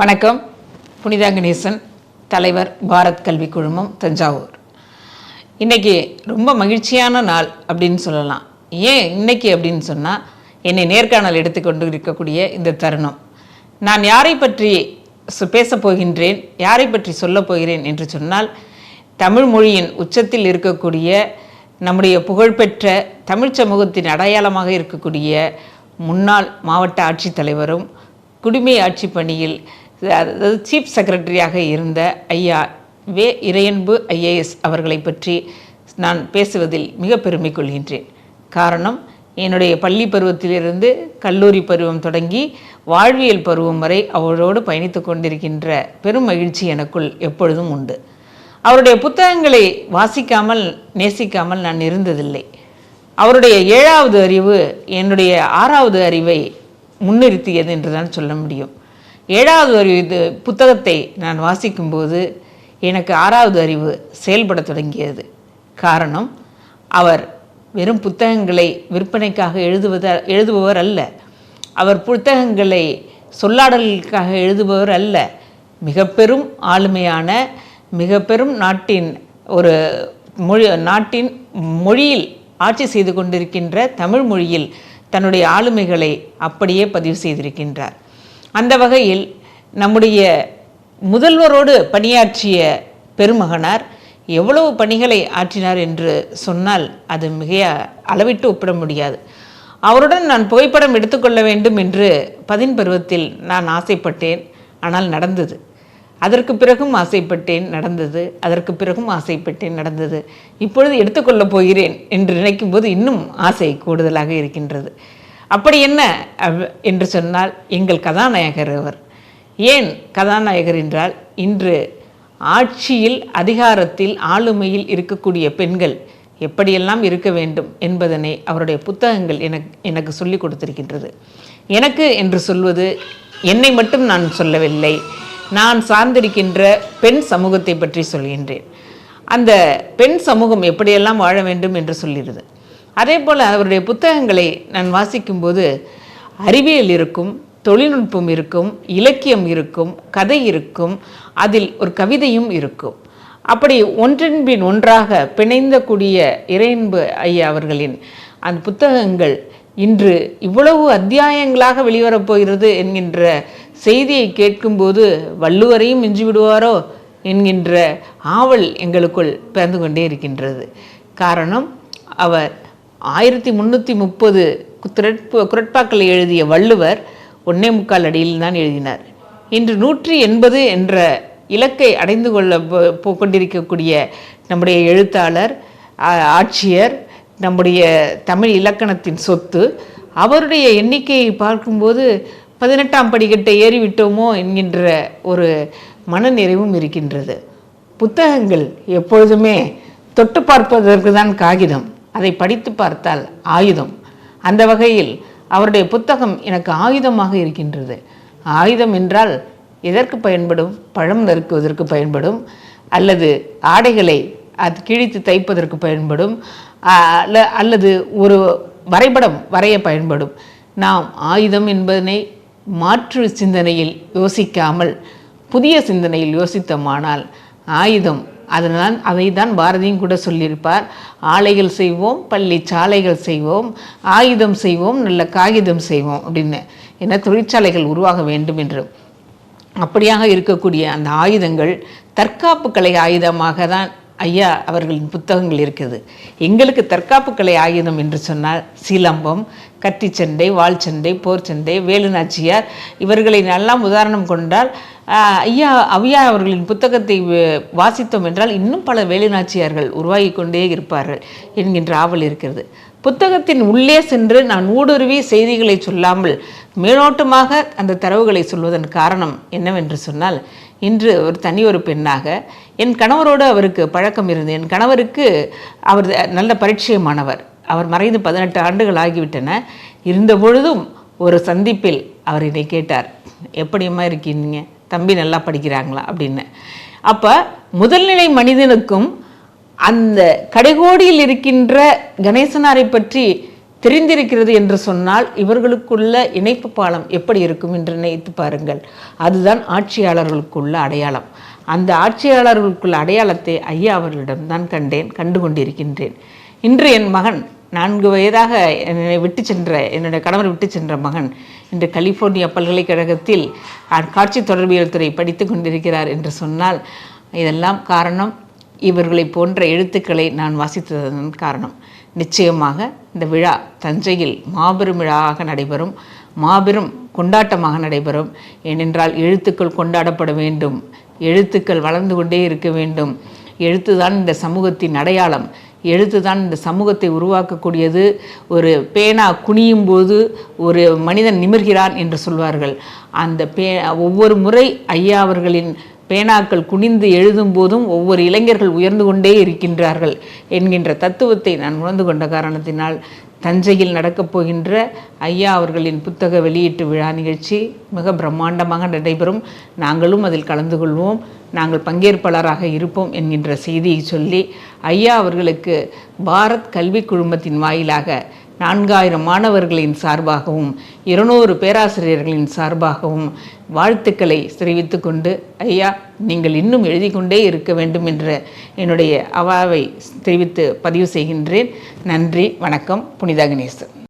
வணக்கம். புனிதா கணேசன் தலைவர் பாரத் கல்வி குழுமம் தஞ்சாவூர். இன்னைக்கு ரொம்ப மகிழ்ச்சியான நாள் அப்படின்னு சொல்லலாம். ஏன் இன்னைக்கு அப்படின்னு சொன்னால் என்னை நேர்காணல் எடுத்துக்கொண்டு இருக்கக்கூடிய இந்த தருணம். நான் யாரை பற்றி சு- பேசப் போகின்றேன் யாரை பற்றி சொல்லப் போகிறேன் என்று சொன்னால் தமிழ் மொழியின் உச்சத்தில் இருக்கக்கூடிய நம்முடைய புகழ்பெற்ற தமிழ் சமூகத்தின் அடையாளமாக இருக்கக்கூடிய முன்னாள் மாவட்ட ஆட்சித்தலைவரும் குடிமை ஆட்சி பணியில் அதாவது சீஃப் செக்ரட்டரியாக இருந்த ஐயா வே இறையன்பு ஐஏஎஸ் அவர்களை பற்றி நான் பேசுவதில் மிக பெருமை கொள்கின்றேன். காரணம் என்னுடைய பள்ளி பருவத்திலிருந்து கல்லூரி பருவம் தொடங்கி வாழ்வியல் பருவம் வரை அவரோடு பயணித்து கொண்டிருக்கின்ற பெரும் மகிழ்ச்சி எனக்குள் எப்பொழுதும் உண்டு. அவருடைய புத்தகங்களை வாசிக்காமல் நேசிக்காமல் நான் இருந்ததில்லை. அவருடைய ஏழாவது அறிவு என்னுடைய ஆறாவது அறிவை முன்னிறுத்தியது என்று தான் சொல்ல முடியும். ஏழாவது அறிவு இது புத்தகத்தை நான் வாசிக்கும்போது எனக்கு ஆறாவது அறிவு செயல்பட தொடங்கியது. காரணம் அவர் வெறும் புத்தகங்களை விற்பனைக்காக எழுதுவத எழுதுபவர் அல்ல. அவர் புத்தகங்களை சொல்லாடலுக்காக எழுதுபவர் அல்ல. மிக பெரும் ஆளுமையான மிக பெரும் நாட்டின் ஒரு மொழி நாட்டின் மொழியில் ஆட்சி செய்து கொண்டிருக்கின்ற தமிழ் மொழியில் தன்னுடைய ஆளுமைகளை அப்படியே பதிவு செய்திருக்கின்றார். அந்த வகையில் நம்முடைய முதல்வரோடு பணியாற்றிய பெருமகனார் எவ்வளவு பணிகளை ஆற்றினார் என்று சொன்னால் அது மிக அளவிட்டு ஒப்பிட முடியாது. அவருடன் நான் புகைப்படம் எடுத்துக்கொள்ள வேண்டும் என்று பதின் பருவத்தில் நான் ஆசைப்பட்டேன். ஆனால் நடந்தது. அதற்கு பிறகும் ஆசைப்பட்டேன் நடந்தது. அதற்கு பிறகும் ஆசைப்பட்டேன் நடந்தது. இப்பொழுது எடுத்துக்கொள்ளப் போகிறேன் என்று நினைக்கும்போது இன்னும் ஆசை கூடுதலாக இருக்கின்றது. அப்படி என்ன? என்று சொன்னால் எங்கள் கதாநாயகர் அவர். ஏன் கதாநாயகர் என்றால் இன்று ஆட்சியில் அதிகாரத்தில் ஆளுமையில் இருக்கக்கூடிய பெண்கள் எப்படியெல்லாம் இருக்க வேண்டும் என்பதனை அவருடைய புத்தகங்கள் எனக்கு எனக்கு சொல்லிக் கொடுத்திருக்கின்றது. எனக்கு என்று சொல்வது என்னை மட்டும் நான் சொல்லவில்லை. நான் சார்ந்திருக்கின்ற பெண் சமூகத்தை பற்றி சொல்கின்றேன். அந்த பெண் சமூகம் எப்படியெல்லாம் வாழ வேண்டும் என்று சொல்லிடுது அதே போல் அவருடைய புத்தகங்களை நான் வாசிக்கும்போது அறிவியல் இருக்கும் தொழில்நுட்பம் இருக்கும் இலக்கியம் இருக்கும் கதை இருக்கும் அதில் ஒரு கவிதையும் இருக்கும். அப்படி ஒன்றின் பின் ஒன்றாக பிணைந்த கூடிய இறையன்பு ஐயா அவர்களின் அந்த புத்தகங்கள் இன்று இவ்வளவு அத்தியாயங்களாக வெளிவரப்போகிறது என்கின்ற செய்தியை கேட்கும்போது வள்ளுவரையும் மிஞ்சி விடுவாரோ என்கின்ற ஆவல் எங்களுக்குள் பிறந்து கொண்டே இருக்கின்றது. காரணம் அவர் ஆயிரத்தி முந்நூற்றி முப்பது குரட்பாக்களை எழுதிய வள்ளுவர் ஒன்னே முக்கால் அடியில் தான் எழுதினார். இன்று நூற்றி எண்பது என்ற இலக்கை அடைந்து கொள்ள போ- கொண்டிருக்கக்கூடிய நம்முடைய எழுத்தாளர் ஆட்சியர் நம்முடைய தமிழ் இலக்கணத்தின் சொத்து அவருடைய எண்ணிக்கையை பார்க்கும்போது பதினெட்டாம் படிக்கட்டை ஏறிவிட்டோமோ என்கின்ற ஒரு மனநிறைவும் இருக்கின்றது. புத்தகங்கள் எப்பொழுதுமே தொட்டு பார்ப்பதற்கு தான் காகிதம். அதை படித்து பார்த்தால் ஆயுதம். அந்த வகையில் அவருடைய புத்தகம் எனக்கு ஆயுதமாக இருக்கின்றது. ஆயுதம் என்றால் எதற்கு பயன்படும்? பழம் நறுக்குவதற்கு பயன்படும். அல்லது ஆடைகளை அது கிழித்து தைப்பதற்கு பயன்படும். அல்ல- அல்லது ஒரு வரைபடம் வரைய பயன்படும். நாம் ஆயுதம் என்பதனை மாற்று சிந்தனையில் யோசிக்காமல் புதிய சிந்தனையில் யோசித்தோமானால் ஆயுதம் அதனால் அதை தான் பாரதியும் கூட சொல்லியிருப்பார். ஆலைகள் செய்வோம் பள்ளி சாலைகள் செய்வோம் ஆயுதம் செய்வோம் நல்ல காகிதம் செய்வோம் அப்படின்னு. என தொழிற்சாலைகள் உருவாக வேண்டும் என்று. அப்படியாக இருக்கக்கூடிய அந்த ஆயுதங்கள் தற்காப்பு கலை ஆயுதமாக தான் ஐயா அவர்களின் புத்தகங்கள் இருக்குது. எங்களுக்கு தற்காப்பு கலை ஆயுதம் என்று சொன்னால் சிலம்பம் கத்திச்சண்டை வாள் சண்டை போர் சண்டை வேலுநாச்சியார் இவர்களை எல்லாம் உதாரணம் கொண்டால் ஐயா அவ்யா அவர்களின் புத்தகத்தை வாசித்தோம் என்றால் இன்னும் பல வேலுநாச்சியார்கள் உருவாகி கொண்டே இருப்பார்கள் என்கின்ற ஆவல் இருக்கிறது. புத்தகத்தின் உள்ளே சென்று நான் ஊடுருவி செய்திகளை சொல்லாமல் மேலோட்டமாக அந்த தரவுகளை சொல்வதன் காரணம் என்னவென்று சொன்னால் இன்று ஒரு தனி ஒரு பெண்ணாக என் கணவரோடு அவருக்கு பழக்கம் இருந்தது. என் கணவருக்கு அவர் நல்ல பரிச்சயமானவர். அவர் மறைந்து பதினெட்டு ஆண்டுகள் ஆகிவிட்டன. இருந்த பொழுதும் ஒரு சந்திப்பில் அவர் என்னை கேட்டார் எப்படியம்மா இருக்கீங்க? தம்பி நல்லா படிக்கிறாங்களா? அப்படின்னு. அப்போ முதல்நிலை மனிதனுக்கும் அந்த கடைகோடியில் இருக்கின்ற கணேசனாரை பற்றி தெரிந்திருக்கிறது என்று சொன்னால் இவர்களுக்குள்ள இணைப்பு பாலம் எப்படி இருக்கும் என்று நினைத்து பாருங்கள். அதுதான் ஆட்சியாளர்களுக்குள்ள அடையாளம். அந்த ஆட்சியாளர்களுக்குள்ள அடையாளத்தை ஐயா அவர்களிடம் தான் கண்டேன் கண்டு கொண்டிருக்கின்றேன். இன்று என் மகன் நான்கு வயதாக என்னை விட்டு சென்ற என்னுடைய கணவர் விட்டு சென்ற மகன் இன்று கலிஃபோர்னியா பல்கலைக்கழகத்தில் காட்சி தொடர்பியல் துறை படித்து கொண்டிருக்கிறார் என்று சொன்னால் இதெல்லாம் காரணம் இவர்களை போன்ற எழுத்துக்களை நான் வாசித்ததன் காரணம். நிச்சயமாக இந்த விழா தஞ்சையில் மாபெரும் விழாவாக நடைபெறும் மாபெரும் கொண்டாட்டமாக நடைபெறும். ஏனென்றால் எழுத்துக்கள் கொண்டாடப்பட வேண்டும் எழுத்துக்கள் வளர்ந்து கொண்டே இருக்க வேண்டும். எழுத்துதான் இந்த சமூகத்தின் அடையாளம். எழுத்துதான் இந்த சமூகத்தை உருவாக்கக்கூடியது. ஒரு பேனா குனியும் போது ஒரு மனிதன் நிமிர்கிறான் என்று சொல்வார்கள். அந்த பே ஒவ்வொரு முறை ஐயா அவர்களின் பேனாக்கள் குனிந்து எழுதும் போதும் ஒவ்வொரு இளைஞர்கள் உயர்ந்து கொண்டே இருக்கின்றார்கள் என்கின்ற தத்துவத்தை நான் உணர்ந்து கொண்ட காரணத்தினால் தஞ்சையில் நடக்கப் போகின்ற ஐயா அவர்களின் புத்தக வெளியீட்டு விழா நிகழ்ச்சி மிக பிரம்மாண்டமாக நடைபெறும். நாங்களும் அதில் கலந்து கொள்வோம். நாங்கள் பங்கேற்பாளராக இருப்போம் என்கின்ற செய்தியை சொல்லி ஐயா அவர்களுக்கு பாரத் கல்வி குழுமத்தின் வாயிலாக நான்காயிரம் மாணவர்களின் சார்பாகவும் இருநூறு பேராசிரியர்களின் சார்பாகவும் வாழ்த்துக்களை தெரிவித்து கொண்டு ஐயா நீங்கள் இன்னும் எழுதி கொண்டே இருக்க வேண்டும் என்ற என்னுடைய அவாவை தெரிவித்து பதிவு செய்கின்றேன். நன்றி வணக்கம் புனிதா கணேசன்.